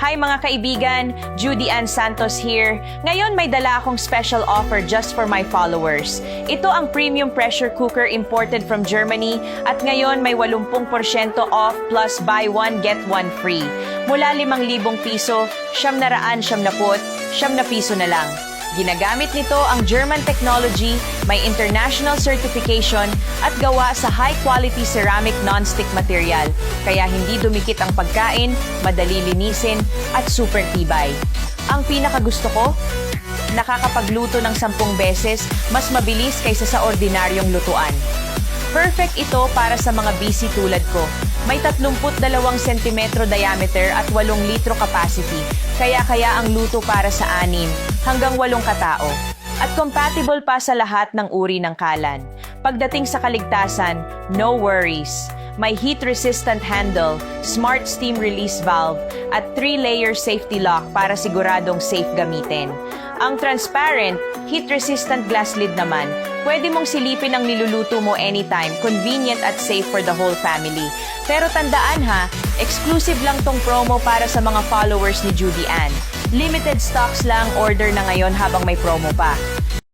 Hi mga kaibigan, Judy Ann Santos here. Ngayon may dala akong special offer just for my followers. Ito ang premium pressure cooker imported from Germany at ngayon may 80% off plus buy one get one free. Mula 5,000 piso, siyam na raan, siyam na put, siyam na piso na lang. Ginagamit nito ang German technology, may international certification at gawa sa high-quality ceramic non-stick material. Kaya hindi dumikit ang pagkain, madali linisin at super tibay. Ang pinakagusto ko, nakakapagluto ng 10 beses mas mabilis kaysa sa ordinaryong lutuan. Perfect ito para sa mga busy tulad ko. May 32 cm diameter at 8 litro capacity, kaya kaya ang luto para sa anim hanggang 8 katao. At compatible pa sa lahat ng uri ng kalan. Pagdating sa kaligtasan, no worries. May heat-resistant handle, smart steam release valve, at 3-layer safety lock para siguradong safe gamitin. Ang transparent, heat-resistant glass lid naman, pwede mong silipin ang niluluto mo anytime, convenient at safe for the whole family. Pero tandaan ha, exclusive lang tong promo para sa mga followers ni Judy Ann. Limited stocks lang order na ngayon habang may promo pa.